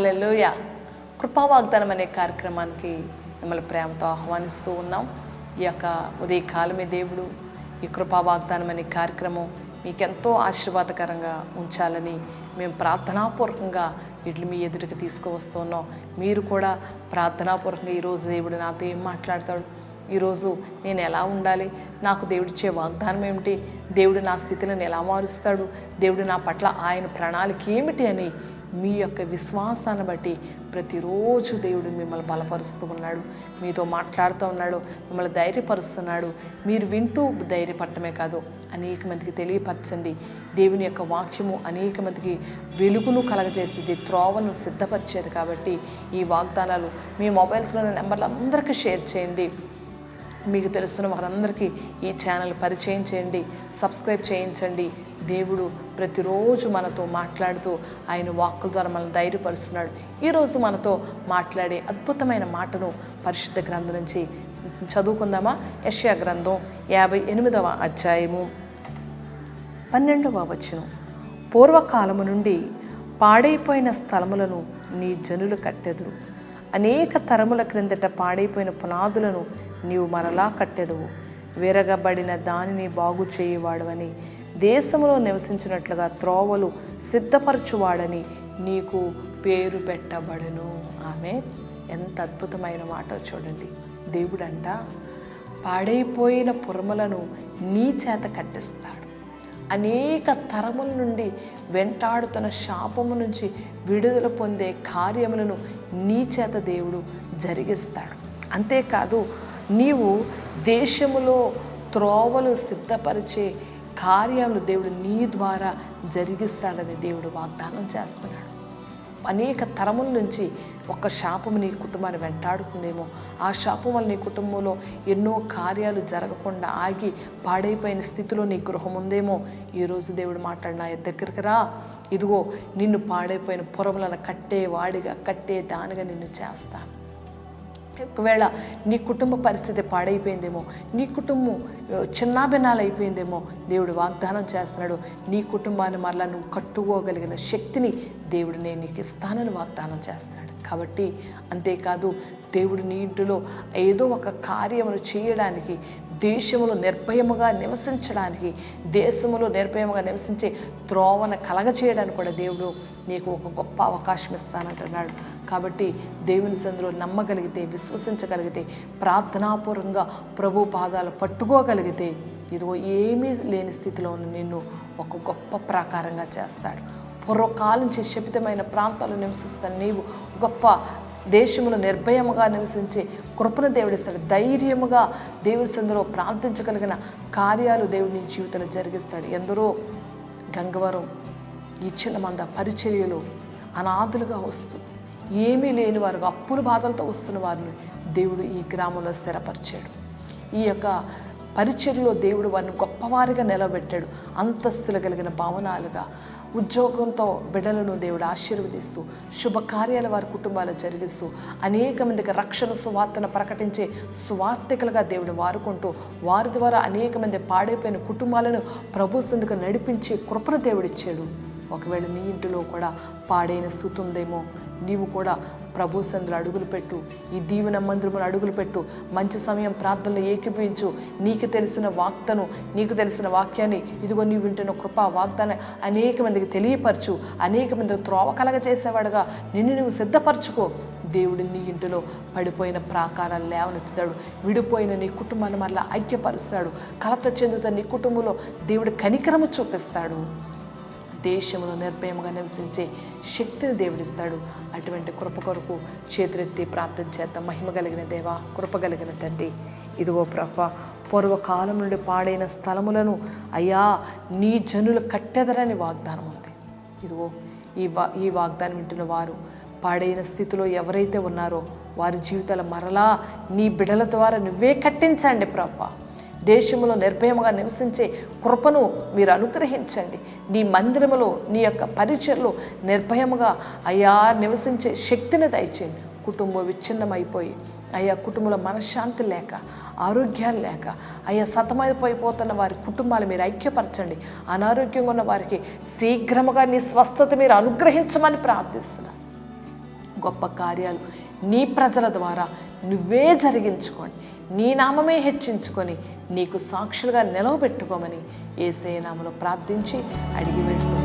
Hallelujah కృపావాగ్దానం అనే కార్యక్రమానికి మిమ్మల్ని ప్రేమతో ఆహ్వానిస్తూ ఉన్నాం. ఈ యొక్క ఉదయకాలమే దేవుడు ఈ కృపావాగ్దానం అనే కార్యక్రమం మీకెంతో ఆశీర్వాదకరంగా ఉంచాలని మేము ప్రార్థనాపూర్వకంగా వీటిని మీ ఎదుటికి తీసుకువస్తున్నాం. మీరు కూడా ప్రార్థనాపూర్వకంగా ఈరోజు దేవుడు నాతో ఏం మాట్లాడతాడు? ఈరోజు నేను ఎలా ఉండాలి? నాకు దేవుడిచ్చే వాగ్దానం ఏమిటి? దేవుడు నా స్థితిని ఎలా మారుస్తాడు? దేవుడు నా పట్ల ఆయన ప్రణాళిక ఏమిటి అని మీ యొక్క విశ్వాసాన్ని బట్టి ప్రతిరోజు దేవుడు మిమ్మల్ని బలపరుస్తూ ఉన్నాడు. మీతో మాట్లాడుతూ ఉన్నాడు మిమ్మల్ని ధైర్యపరుస్తున్నాడు. మీరు వింటూ ధైర్యపడటమే కాదు అనేక మందికి తెలియపరచండి. దేవుని యొక్క వాక్యము అనేక మందికి వెలుగును కలగజేసేది త్రోవను సిద్ధపరిచేది కాబట్టి ఈ వాగ్దానాలు మీ మొబైల్స్లో నెంబర్లు అందరికీ షేర్ చేయండి. మీకు తెలుస్తున్న వారందరికీ ఈ ఛానల్ పరిచయం చేయండి సబ్స్క్రైబ్ చేయించండి. దేవుడు ప్రతిరోజు మనతో మాట్లాడుతూ ఆయన వాక్కుల ద్వారా మనల్ని ధైర్యపరుస్తున్నాడు. ఈరోజు మనతో మాట్లాడే అద్భుతమైన మాటను పరిశుద్ధ గ్రంథం నుంచి చదువుకుందామా? యష్యా గ్రంథం యాభై ఎనిమిదవ అధ్యాయము. పన్నెండవ వచనం. పూర్వకాలము నుండి పాడైపోయిన స్థలములను నీ జనులు కట్టెదురు. అనేక తరముల క్రిందట పాడైపోయిన పునాదులను నీవు మరలా కట్టెదవు. విరగబడిన దానిని బాగు చేయువాడవని దేశంలో నివసించినట్లుగా త్రోవలు సిద్ధపరచువాడని నీకు పేరు పెట్టబడును. ఆమె ఎంత అద్భుతమైన మాట చూడండి. దేవుడంట పాడైపోయిన పురములను నీ చేత కట్టిస్తాడు. అనేక తరముల నుండి వెంటాడుతున్న శాపము నుంచి విడుదల పొందే కార్యములను నీ చేత దేవుడు జరిగిస్తాడు. అంతేకాదు నీవు దేశములో త్రోవలు సిద్ధపరిచే కార్యాలు దేవుడు నీ ద్వారా జరిగిస్తాడని దేవుడు వాగ్దానం చేస్తున్నాడు. అనేక తరముల నుంచి ఒక శాపము నీ కుటుంబాన్ని వెంటాడుతుందేమో. ఆ శాపం వల్ల నీ కుటుంబంలో ఎన్నో కార్యాలు జరగకుండా ఆగి పాడైపోయిన స్థితిలో నీ గృహం ఉందేమో. ఈరోజు దేవుడు మాట్లాడిన దగ్గరికి రా. ఇదిగో నిన్ను పాడైపోయిన పొరములను కట్టే వాడిగా కట్టే దానిగా నిన్ను చేస్తాను. ఒకవేళ నీ కుటుంబ పరిస్థితి పాడైపోయిందేమో నీ కుటుంబం చిన్నాభిన్నాలు అయిపోయిందేమో దేవుడు వాగ్దానం చేస్తున్నాడు నీ కుటుంబాన్ని మరలా నువ్వు కట్టుకోగలిగిన శక్తిని దేవుడు నేను నీకు ఇస్తానని వాగ్దానం చేస్తున్నాడు. కాబట్టి అంతేకాదు దేవుడు నీ ఇంటిలో ఏదో ఒక కార్యమును చేయడానికి దేశములో నిర్భయముగా నివసించడానికి దేశములో నిర్భయముగా నివసించే త్రోవన కలగచేయడానికి కూడా దేవుడు నీకు ఒక గొప్ప అవకాశం ఇస్తానంటున్నాడు. కాబట్టి దేవుని సందులో నమ్మగలిగితే విశ్వసించగలిగితే ప్రార్థనాపూర్వంగా ప్రభు పాదాలు పట్టుకోగలిగితే ఇదిగో ఏమీ లేని స్థితిలో ఉన్న నిన్ను ఒక గొప్ప ప్రాకారంగా చేస్తాడు. పూర్వకాలం నుంచి శపితమైన ప్రాంతాలు నివసిస్తున్న నీవు గొప్ప దేశములో నిర్భయముగా నివసించే కృపను దేవుడిస్తాడు ధైర్యముగా దేవుడి సందులో ప్రార్థించగలిగిన కార్యాలు దేవుడి నీ జీవితంలో జరిగిస్తాడు. ఎందరో గంగవరం ఇచ్చిన మంద పరిచర్యలు అనాథులుగా వస్తూ ఏమీ లేని వారు అప్పుల బాధలతో వస్తున్న వారిని దేవుడు ఈ గ్రామంలో స్థిరపరిచాడు. ఈ యొక్క పరిచర్లో దేవుడు వారిని గొప్పవారిగా నిలబెట్టాడు. అంతస్తులు కలిగిన భవనాలుగా ఉద్యోగంతో బిడ్డలను దేవుడు ఆశీర్వదిస్తూ శుభకార్యాల వారి కుటుంబాలు జరిగిస్తూ అనేక మందికి రక్షణ సువార్తను ప్రకటించే సువార్తికులుగా దేవుడు వారుకుంటూ వారి ద్వారా అనేక మంది పాడైపోయిన కుటుంబాలను ప్రభు సందుకు నడిపించి కృపను దేవుడిచ్చాడు ఒకవేళ నీ ఇంటిలో కూడా పాడైన స్థుతి ఉందేమో నీవు కూడా ప్రభు సందులు అడుగులు పెట్టు. ఈ దీవెన మందిరములు అడుగులు పెట్టు. మంచి సమయం ప్రార్థనలు ఏకీపించు నీకు తెలిసిన వాక్తను నీకు తెలిసిన వాక్యాన్ని ఇదిగో నీవు వింటున్న కృపా వాగ్దాన్ని అనేక మందికి తెలియపరచు. అనేక మందికి త్రోవ కలగజేసేవాడుగా నిన్ను నువ్వు సిద్ధపరచుకో. దేవుడు నీ ఇంటిలో పడిపోయిన ప్రాకారాలు లేవనెత్తుతాడు. విడిపోయిన నీ కుటుంబాన్ని మరలా ఐక్యపరుస్తాడు. కలత చెందుతున్న నీ కుటుంబంలో దేవుడు కనికరము చూపిస్తాడు. దేశంలో నిర్భయంగా నివసించే శక్తిని దేవుడిస్తాడు. అటువంటి కృప కొరకు చేతులెత్తి ప్రార్థన చేద్దాం. మహిమ కలిగిన దేవా కృప కలిగిన తండ్రి. ఇదిగో ప్రభ పూర్వకాలం నుండి పాడైన స్థలములను అయ్యా నీ జనులు కట్టెదరని వాగ్దానం ఉంది. ఇదిగో ఈ వా ఈ వాగ్దానం వింటున్న వారు పాడైన స్థితిలో ఎవరైతే ఉన్నారో వారి జీవితాల మరలా నీ బిడల ద్వారా నువ్వే కట్టించండి ప్రభా. దేశంలో నిర్భయముగా నివసించే కృపను మీరు అనుగ్రహించండి. నీ మందిరములో నీ యొక్క పరిచయలో నిర్భయముగా అయ్యా నివసించే శక్తిని దయచేయండి. కుటుంబం విచ్ఛిన్నమైపోయి అయ్యా కుటుంబంలో మనశ్శాంతి లేక ఆరోగ్యాలు లేక అయ్యా సతమైపోయిపోతున్న వారి కుటుంబాలు మీరు ఐక్యపరచండి. అనారోగ్యంగా ఉన్న వారికి శీఘ్రముగా నీ స్వస్థత మీరు అనుగ్రహించమని ప్రార్థిస్తున్నాను గొప్ప కార్యాలు నీ ప్రజల ద్వారా నువ్వే జరిగించుకోండి. నీ నామమే హెచ్చించుకొని నీకు సాక్షులుగా నిలవబెట్టుకోమని ఏసే నామలో ప్రార్థించి అడిగి వెళ్తూ